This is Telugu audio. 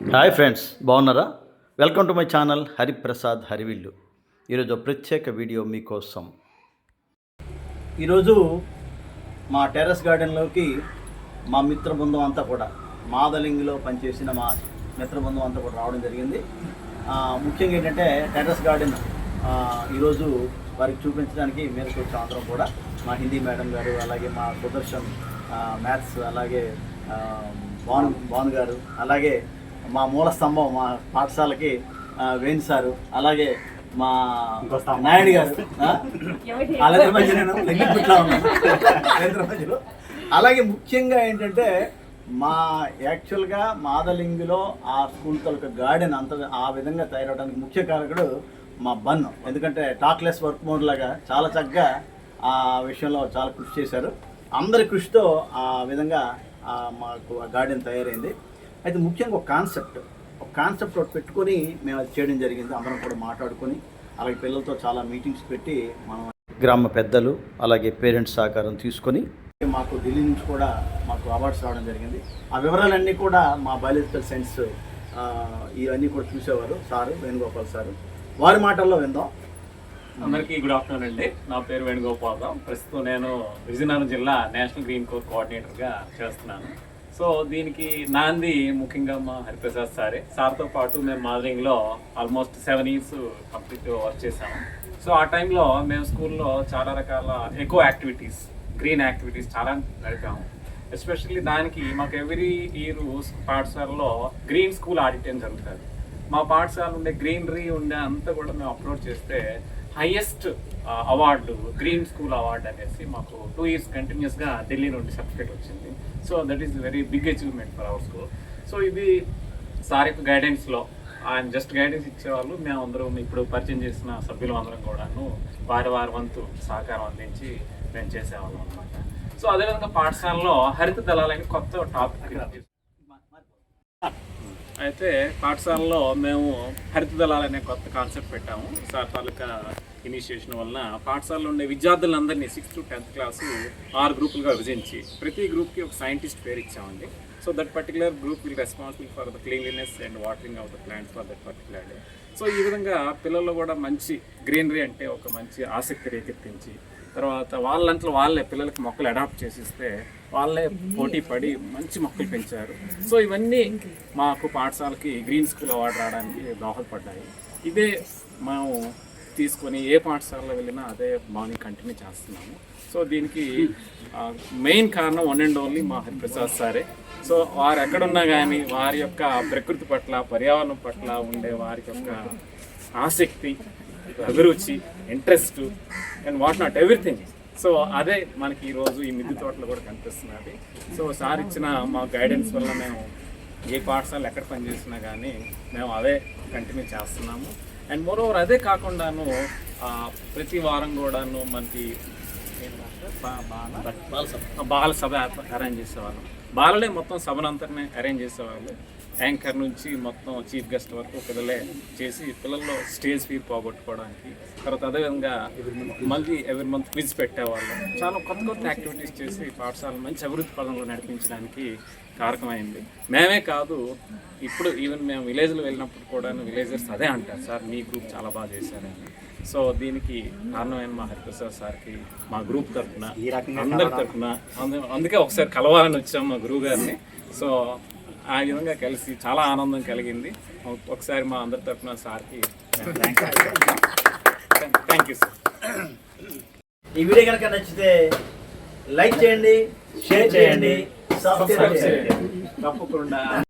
హాయ్ ఫ్రెండ్స్ బాగున్నారా? Welcome to my channel Hariprasad Harivillu. ఈరోజు ప్రత్యేక వీడియో మీకోసం. ఈరోజు మా టెర్రస్ గార్డెన్లోకి మా మిత్ర బృందం అంతా కూడా మాదలింగిలో పనిచేసిన మా మిత్ర బృందం అంతా కూడా రావడం జరిగింది. ముఖ్యంగా ఏంటంటే టెర్రస్ గార్డెన్ ఈరోజు వారికి చూపించడానికి మేరకు వచ్చాం అందరం కూడా మా హిందీ మేడం గారు అలాగే మా సుదర్శన్ మ్యాథ్స్ అలాగే భాను భాను గారు అలాగే మా మూల స్తంభం మా పాఠశాలకి వేణు సారు అలాగే మా నాయుడు గారు? వాళ్ళిద్దరి మధ్య నేను లెగ్గిపుట్లా ఉన్నాను వాళ్ళిద్దరి మధ్యలో. అలాగే ముఖ్యంగా ఏంటంటే మా యాక్చువల్గా మాదలింగిలో ఆ స్కూల్ తలక గార్డెన్ అంత ఆ విధంగా తయారవడానికి ముఖ్య కారకుడు మా బన్. ఎందుకంటే టాక్లెస్ వర్క్ మోడ్ లాగా చాలా చక్కగా ఆ విషయంలో చాలా కృషి చేశారు. అందరి కృషితో ఆ విధంగా ఆ మాకు ఆ గార్డెన్ తయారైంది. అయితే ముఖ్యంగా ఒక కాన్సెప్ట్. ఒక కాన్సెప్ట్ ఒకటి పెట్టుకొని మేము అది చేయడం జరిగింది. అందరం కూడా మాట్లాడుకొని అలాగే పిల్లలతో చాలా మీటింగ్స్ పెట్టి మనం గ్రామ పెద్దలు అలాగే పేరెంట్స్ సహకారం తీసుకొని మాకు ఢిల్లీ నుంచి కూడా మాకు అవార్డ్స్ రావడం జరిగింది. ఆ వివరాలన్నీ కూడా మా బయాలజికల్ సైన్స్ ఆ, ఇవన్నీ కూడా చూసేవారు. Sir Venugopal sir. వారి మాటల్లో విందాం. అందరికీ గుడ్ ఆఫ్టర్నూన్ అండి. నా పేరు వేణుగోపాలరావు ప్రస్తుతం నేను విజయనగరం జిల్లా నేషనల్ గ్రీన్ కోర్ కోఆర్డినేటర్గా చేస్తున్నాను. సో దీనికి నాంది ముఖ్యంగా మా హరిప్రసాద్ సారే. సార్తో పాటు మేము మాదరింగ్లో almost seven years complete work చేసాము సో ఆ టైంలో మేము స్కూల్లో చాలా రకాల ఎకో యాక్టివిటీస్ గ్రీన్ యాక్టివిటీస్ చాలా నడిపాము. ఎస్పెషల్లీ దానికి మాకు ఎవ్రీ ఇయర్ పాఠశాలలో గ్రీన్ స్కూల్ ఆడిటం జరుగుతుంది. మా పాఠశాల ఉండే గ్రీనరీ ఉండే అంతా కూడా మేము అప్లోడ్ చేస్తే highest award green school award అనేసి మాకు టూ ఇయర్స్ కంటిన్యూస్గా ఢిల్లీ నుండి సర్టిఫికేట్ వచ్చింది. So that is very big achievement for our school so ఇది సార్ యొక్క గైడెన్స్లో ఆయన జస్ట్ గైడెన్స్ ఇచ్చేవాళ్ళు. మేము అందరం ఇప్పుడు పరిచయం చేసిన సభ్యులు అందరం కూడాను వారి వారి వంతు సహకారం అందించి మేము చేసేవాళ్ళం అనమాట సో అదేవిధంగా పాఠశాలలో హరిత దళాలని కొత్త టాపిక్ అయితే పాఠశాలలో మేము హరిత దళాలు అనే కొత్త కాన్సెప్ట్ పెట్టాము. సార్ తాలూకా ఇనిషియేషన్ వలన పాఠశాలలో ఉండే విద్యార్థులందరినీ సిక్స్త్ టు టెన్త్ క్లాసు ఆరు గ్రూపులుగా విభజించి ప్రతి గ్రూప్కి ఒక సైంటిస్ట్ పేరు ఇచ్చామండి. So that particular group will responsible for the cleanliness and watering of the plants for that particular day so ఈ విధంగా పిల్లల్లో కూడా మంచి గ్రీనరీ అంటే ఒక మంచి ఆసక్తి రేకెత్తించి తర్వాత వాళ్ళంట్లో వాళ్ళే పిల్లలకి మొక్కలు అడాప్ట్ చేసిస్తే వాళ్ళే పోటీ పడి మంచి మొక్కలు పెంచారు. సో ఇవన్నీ మాకు పాఠశాలకి గ్రీన్ స్కూల్ అవార్డు రావడానికి దోహదపడ్డాయి. ఇదే మేము తీసుకొని ఏ పాఠశాలలో వెళ్ళినా అదే బాగా కంటిన్యూ చేస్తున్నాము. సో దీనికి మెయిన్ కారణం వన్ అండ్ ఓన్లీ మా హరిప్రసాద్ సారే. సో వారు ఎక్కడున్నా కానీ వారి యొక్క ప్రకృతి పట్ల పర్యావరణం పట్ల ఉండే వారి యొక్క ఆసక్తి అభిరుచి interest and what not everything so అదే మనకి ఈరోజు ఈ మిద్దె తోటలో కూడా కనిపిస్తున్నది సో సార్ ఇచ్చిన మా గైడెన్స్ వల్ల మేము ఏ పాఠశాల ఎక్కడ పనిచేసినా కానీ మేము అదే కంటిన్యూ చేస్తున్నాము. అండ్ మోర్ ఓవర్ అదే కాకుండాను ప్రతి వారం కూడాను మనకి బాల? ఆ, బాల సభ అరేంజ్ చేసేవాళ్ళం. బాలలే మొత్తం సభనంతటిని అరేంజ్ చేసేవాళ్ళు. యాంకర్ నుంచి మొత్తం చీఫ్ గెస్ట్ వరకు పిల్లలే చేసి పిల్లల్లో స్టేజ్ ఫీర్ పోగొట్టుకోవడానికి. తర్వాత అదేవిధంగా మళ్ళీ ఎవరి మంత్ క్విజ్ పెట్టేవాళ్ళం. చాలా కొత్త కొత్త యాక్టివిటీస్ చేసి పాఠశాల మంచి అభివృద్ధి పదంలో నడిపించడానికి కారకమైంది. మేమే కాదు ఇప్పుడు ఈవెన్ మేము విలేజ్లో వెళ్ళినప్పుడు కూడా విలేజర్స్ అదే అంటారు. సార్ మీ గ్రూప్ చాలా బాగా చేశారని సో దీనికి కారణమైన మా హరిప్రసాద్ సార్కి మా గ్రూప్ తరఫున అందరి తరఫున అందు- అందుకే ఒకసారి కలవాలని వచ్చాం మా గురువు గారిని. సో ఆ విధంగా కలిసి చాలా ఆనందం కలిగింది. ఒక- ఒకసారి మా అందరి తరఫున సార్కి థ్యాంక్ యూ సార్ ఈ వీడియో కనుక నచ్చితే లైక్ చేయండి షేర్ చేయండి సబ్స్క్రైబ్ చేయండి. తప్పకుండా.